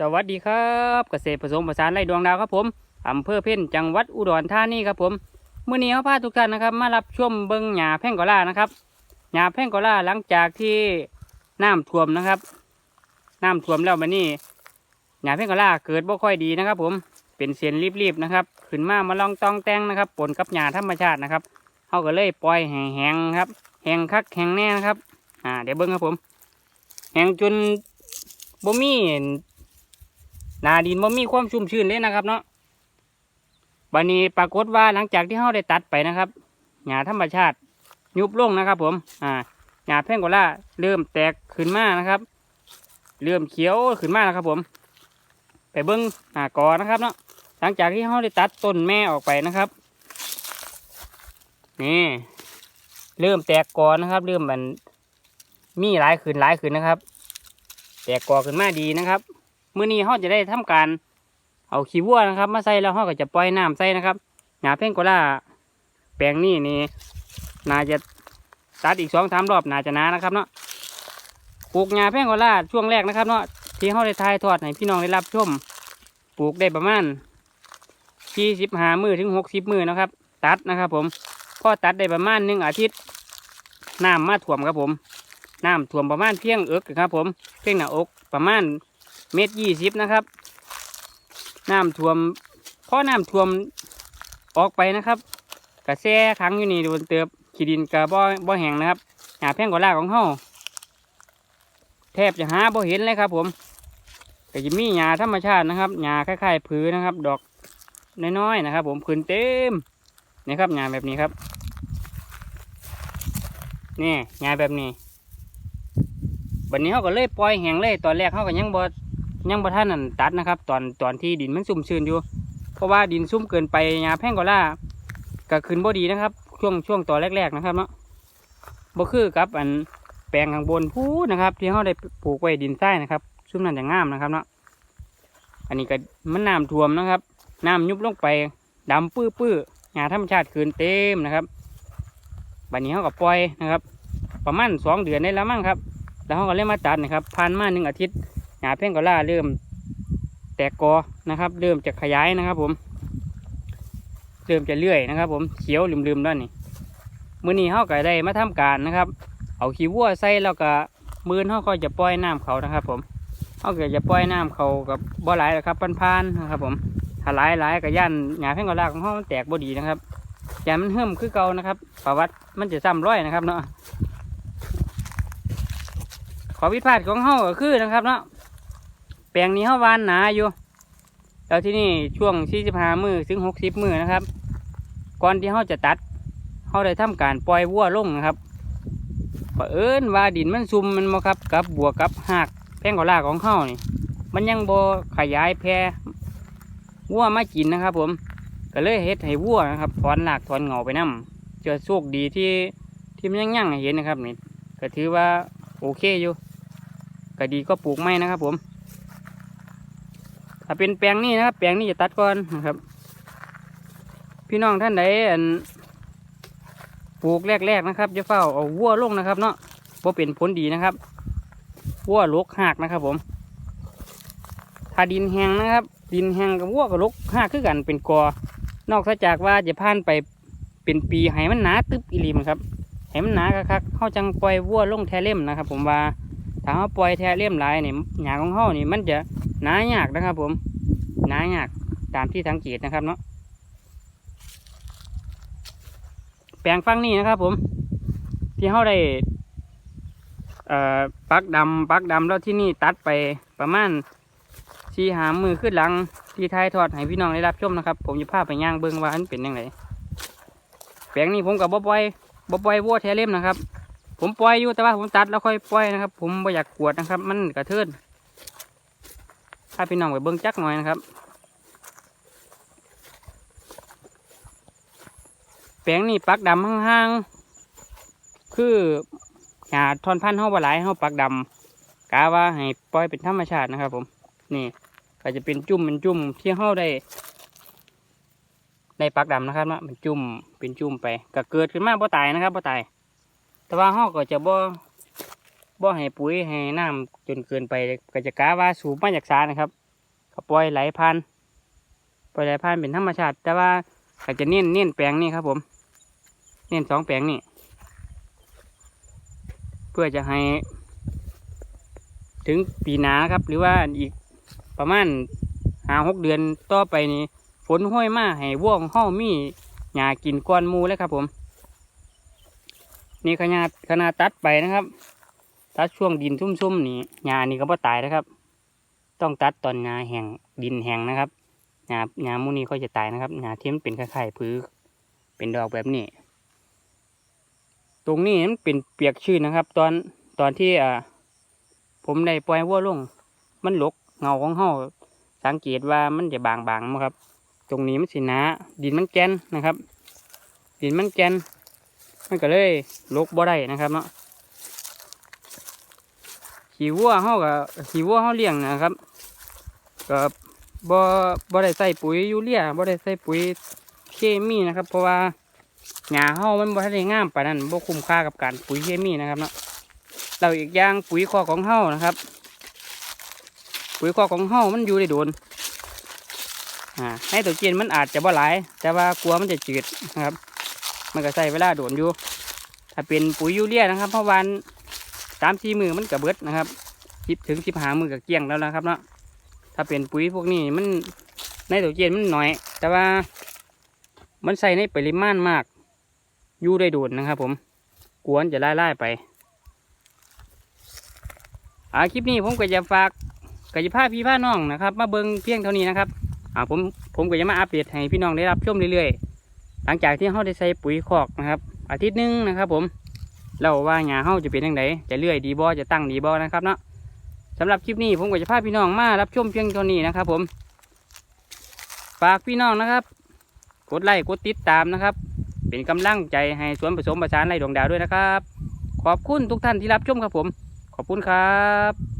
สวัสดีครับเกษตรผสมผสานไร่ดวงดาวครับผมอำเภอเพ่นจังหวัดอุดรธานีครับผมเมื้อนี้เขาพาทุกท่านนะครับ มารับชมเบิ้งหญ้าแพ่งกอล่านะครับหญ้าแพ่งกอล่าหลังจากที่น้ำท่วมนะครับน้ำท่วมแล้วมันนี่หญ้าแพ่งกอล่าเกิดบ่ค่อยดีนะครับ ผมเป็นเสียนรีบๆนะครับขึ้นมามาลองตองแตงนะครับปนกับหญ้าธรรมชาตินะครับเขาก็เลยปล่อยแห้งๆครับแห้งคักแห้งแน่นะครับอ่าเดี๋ยวเบิ้งครับผมแห้งจนบ่มี นาดินบ่มีความชุ่มชื้นเลยนะครับ เนาะวันนี้ปรากฏว่าหลังจากที่เราได้ตัดไปนะครับหญ้าธรรมชาติยุบลงนะครับ ผม อ่าหญ้าแพงโกล่าเริ่มแตกขึ้นมานะครับ เริ่มเขียวขึ้นมาแล้วครับ ผม ไปเบิ้งหน้ากอนะครับ เนาะหลังจากที่เราได้ตัดต้นแม่ออกไปนะครับนี่เริ่มแตกกอนะครับ เริ่มมันมีหลายขึ้นหลายขึ้นนะครับ แตกกอขึ้นมาดีนะครับ มื้อนี้เขาจะได้ทำการเอาขี้วัวนะครับ มาใส่แล้วเขาก็จะปล่อยน้ำใส่นะครับหญ้าเพ่งโกล่าแปลงนี้นี่น่าจะตัดอีกสองสามรอบน่าจะนานะครับเนาะปลูกหญ้าเพ่งโกล่าช่วงแรกนะครับเนาะที่เขาได้ทายทอดให้พี่น้องได้รับชมปลูกได้ประมาณสี่สิบห้ามือถึงหกสิบมือนะครับ ตัดนะครับ ผมพอตัดได้ประมาณหนึ่งอาทิตย์น้ำมาถ่วมครับผมน้ำถ่วมประมาณเพียงเอิกครับผมเพียงหน้าอกประมาณ เมตรยี่สิบนะครับ น้ำท่วมพอน้ำท่วมออกไปนะครับกระแสขังอยู่นี่โดนเติบขีดินกระบ่บ่แห้งนะครับ หาแพ่งกว่าลากของเฮาแทบจะหาบ่เห็นเลยครับ ผมก็จะมีหญ้าธรรมชาตินะครับหญ้าคล้ายๆผือนะครับ ดอกน้อยๆนะครับ ผมผืนเต็มนี่ครับหญ้าแบบนี้ครับนี่หญ้าแบบนี้วันนี้เขาก็เลยปล่อยแห้งเลยตอนแรกเขาก็ยังบ่ ยังบ่ท่านนั่นตัดนะครับ ตอนตอนที่ดินมันซุ่มชื้นอยู่ เพราะว่าดินซุ่มเกินไปหญ้าแพงกว่าล่าก็ขึ้นบ่ดีนะครับ ช่วงช่วงตอนแรก ๆนะครับเนาะบ่คือกับอันแปลงข้างบนพูนะครับ ที่เขาได้ปลูกไว้ดินทรายนะครับซุ่มนั่นจะงามนะครับเนาะอันนี้ก็มันน้ำท่วมนะครับน้ำยุบลงไปดำปื้อปื้อหญ้าธรรมชาติคืนเต็มนะครับบัดนี้เขาก็ปล่อยนะครับ ประมาณสองเดือนได้แล้วมั้งครับ แล้วเขาก็เริ่มมาตัดนะครับผ่านมาหนึ่งอาทิตย์าเพ่งกอล่าเริ่มแตกกอนะครับ เริ่มจะขยายนะครับผม เริ่มจะเลื่อยนะครับ ผมเขียวลืมๆด้านนี้มือนี้เขาก็ได้มาทำการนะครับ เอาขี้วัวใส่แล้วก็มือเขาก็จะปล่อยน้ำเขานะครับ ผมเขาก็จะปล่อยน้ำเขากับบ่หลายหรอกครับพันๆนะครับ ผมถ้าหลายหลายๆก็ย่านหญ้าเพ่งกอล่าของเขามันแตกบ่ดีนะครับอย่ามันเฮิ่มคือเก่านะครับประวัติมันจะซ้ำร้อยนะครับเนาะขอพิพาทของเฮาก็คือนะครับเนาะ ปลงนี้เฮาวานหนาอยู่แล้วที่นี่ช่วง45มือถึง60มือนะครับ ก่อนที่เฮาจะตัดเฮาได้ทำการปล่อยวัวลงนะครับเอิญว่าดินมันซุ่มมันมาครับกับบวกกับหากแพงกว่าลาของเฮานี่ มันยังบขยายแพร่วัวมากินนะครับ ผมก็เลยเฮ็ดให้วัวนะครับถอนหลากถอนเหงาไปนํเจอโชคดีที่ที่มันยังยั่งเห็นนะครับนี่ก็ถือว่าโอเคอยู่ก็ดีก็ปลูกไม้นะครับ ผม ถ้าเป็นแปลงนี้นะครับแปลงนี้จะตัดก่อนนะครับ พี่น้องท่านใดอันปลูกแรกๆนะครับจะเฝ้าเอาวัวลงนะครับเนาะเพราะเป็นผลดีนะครับวัวลกหักนะครับ ผม ถ้าดินแห้งนะครับ ดินแห้งกับวัวกับลกหักคือกันเป็นกอนอกจากว่าจะผ่านไปเป็นปีให้มันหนาตึบอีหลีมครับให้มันหนาคักๆเขาจังปล่อยวัวลงแทเล่มนะครับ ผมว่าถ้าเราปล่อยแทเล่มหลายนี่หญ้าของเขานี่มันจะ หนายากนะครับ ผมหนายากตามที่สังเกตนะครับเนาะแปลงฟังนี่นะครับ ผม ที่เขาได้อ่อปักดำปักดำแล้วที่นี่ตัดไปประมาณที่หามมือขึ้นหลัง ที่ท้ายทอดให้พี่น้องได้รับชมนะครับ ผมจะพาไปย่างเบิ้งว่ามันเป็นยังไงแปลงนี้ผมกับบ่ปล่อยบ่ปล่อยวัวแทเล่มนะครับ ผมปล่อยอยู่แต่ว่าผมตัดแล้วค่อยปล่อยนะครับ ผมไม่อยากกวดนะครับ มันกระเทิน ถ้าพี่น้องไปเบิ้งจักหน่อยนะครับ แปลงนี่ปักดำห่างๆ คือหาทอนพันธุ์เฮาบ่หลายเฮาปักดำกาว่าให้ปล่อยเป็นธรรมชาตินะครับ ผม นี่ก็จะเป็นจุ่มเป็นจุ่มที่เฮาได้ได้ปักดำนะครับนะเป็นจุ่มเป็นจุ่มไปก็เกิดขึ้นมาบ่ตายนะครับบ่ตาย แต่ว่าห้อก็จะบ่ บ่ให้ปุ๋ยให้น้ำจนเกินไปก็จะกาว่าสูบมาจากสานะครับก็ปล่อยไหลผ่านปล่อยไหลผ่านเป็นธรรมชาติ แต่ว่าก็จะเน้นเน้นแปลงนี่ครับ ผม เน้นสองแปลงนี่เพื่อจะให้ ถึงปีหนาครับ หรือว่าอีกประมาณหาหกเดือนต่อไปนี้ฝนห้อยมาให้วัวของเฮามีหญ้ากินก้อนมูเลยครับ ผม นี่ขนาดขนาดตัดไปนะครับ ตัดช่วงดินซุ่มๆนี่หญ้านี่ก็บ่ตายนะครับ ต้องตัดตอนหญ้าแห้งดินแห้งนะครับหญ้าหญ้ามูนี้ก็จะตายนะครับหญ้าที่มันเป็นคล้ายๆผือเป็นดอกแบบนี้ ตรงนี้มันเป็นเปียกชื้นนะครับ ตอนตอนที่อ่าผมได้ปล่อยวัวลง มันหลกเงาของเฮาสังเกตว่ามันจะบางๆมั้งครับ ตรงนี้มันสินาดินมันแกนนะครับ ดินมันแกนมันก็เลยลกบ่ได้นะครับเนาะ ขี่วัวเฮากับขี่วัวเฮาเลี้ยงนะครับก็บ่บ่ได้ใส่ปุ๋ยยูเรียบ่ได้ใส่ปุ๋ยเคมีนะครับ เพราะว่าหญ้าเฮามันบ่ทันได้งามปานนั้นบ่คุ้มค่ากับการปุ๋ยเคมีนะครับเนาะเราอีกอย่างปุ๋ยคอของเฮานะครับ ปุ๋ยคอของเฮามันอยู่ได้โดนอ่าให้ตัวเจียนมันอาจจะบ่หลาย แต่ว่ากลัวมันจะจืดนะครับ มันก็ใส่เวลาโดนอยู่ถ้าเป็นปุ๋ยยูเรียนะครับเพราะวัน สามสี่มือมันกระเบิดนะครับสิบถึงสิบหามือกับเกี้ยงแล้วนะครับเนาะถ้าเป็นปุ๋ยพวกนี้มันในตัวเจนมันน้อย แต่ว่า มันใส่ในปริมาณมากยู่ได้โดนนะครับผมกวนจะไล่ไล่ไปอ่าคลิปนี้ผมก็จะฝากกจะพาพี่พาน้องนะครับ มาเบิงเพียงเท่านี้นะครับอ่าผมผมก็จะมาอัปเดตให้พี่น้องได้รับชมเรื่อยๆ หลังจากที่เขาได้ใส่ปุ๋ยคอกนะครับ อาทิตย์หนึงนะครับผม เราว่าหงาเฮาจะเป็นยังไงจะเลื่อยดีบ่จะตั้งดีบ่นะครับเนาะสำหรับคลิปนี้ผมก็จะพาพี่น้องมารับชมเพียงเท่านี้นะครับผมฝากพี่น้องนะครับ กดไลค์กดติดตามนะครับ เป็นกำลังใจให้สวนผสมประสานไรดวงดาวด้วยนะครับ ขอบคุณทุกท่านที่รับชมครับผม ขอบคุณครับ